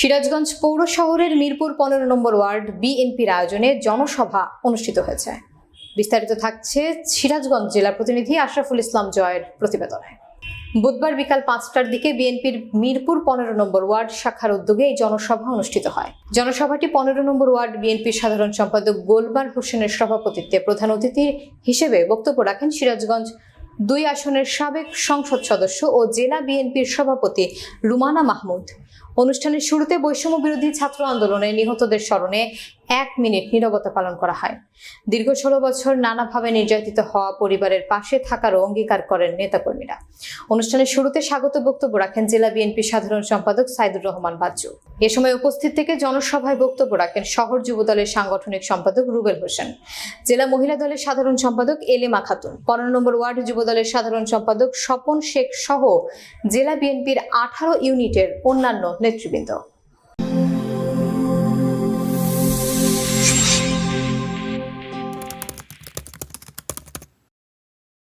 সিরাজগঞ্জ পৌর শহরের মিরপুর পনেরো নম্বর ওয়ার্ড বিএনপির আয়োজনে জনসভা অনুষ্ঠিত হয়েছে। বিস্তারিত থাকছে সিরাজগঞ্জ জেলা প্রতিনিধি আশরাফুল ইসলাম জয়ের প্রতিবেদনে। বুধবার বিকাল পাঁচটার দিকে বিএনপির মিরপুর পনেরো নম্বর ওয়ার্ড শাখার উদ্যোগে এই জনসভা অনুষ্ঠিত হয়। জনসভাটি পনেরো নম্বর ওয়ার্ড বিএনপির সাধারণ সম্পাদক গোলবার হোসেনের সভাপতিত্বে প্রধান অতিথি হিসেবে বক্তব্য রাখেন সিরাজগঞ্জ দুই আসনের সাবেক সংসদ সদস্য ও জেলা বিএনপির সভাপতি রুমানা মাহমুদ। অনুষ্ঠানের শুরুতে বৈষম্য বিরোধী ছাত্র আন্দোলনে নিহতদের স্মরণে এক মিনিট নীরবতা পালন করা হয়। দীর্ঘ ষোলো বছর নানাভাবে নির্যাতিত হওয়া পরিবারের পাশে থাকারও অঙ্গীকার করেন নেতাকর্মীরা। অনুষ্ঠানের শুরুতে স্বাগত বক্তব্য রাখেন জেলা বিএনপির সাধারণ সম্পাদক সাইদুর রহমান বাচ্চু। এ সময় উপস্থিত থেকে জনসভায় বক্তব্য রাখেন শহর যুবদলের সাংগঠনিক সম্পাদক রুবেল হোসেন, জেলা মহিলা দলের সাধারণ সম্পাদক এলেমা খাতুন, পনেরো নম্বর ওয়ার্ড যুবদলের সাধারণ সম্পাদক স্বপন শেখ সহ জেলা বিএনপির আঠারো ইউনিটের অন্যান্য নেতৃবৃন্দ।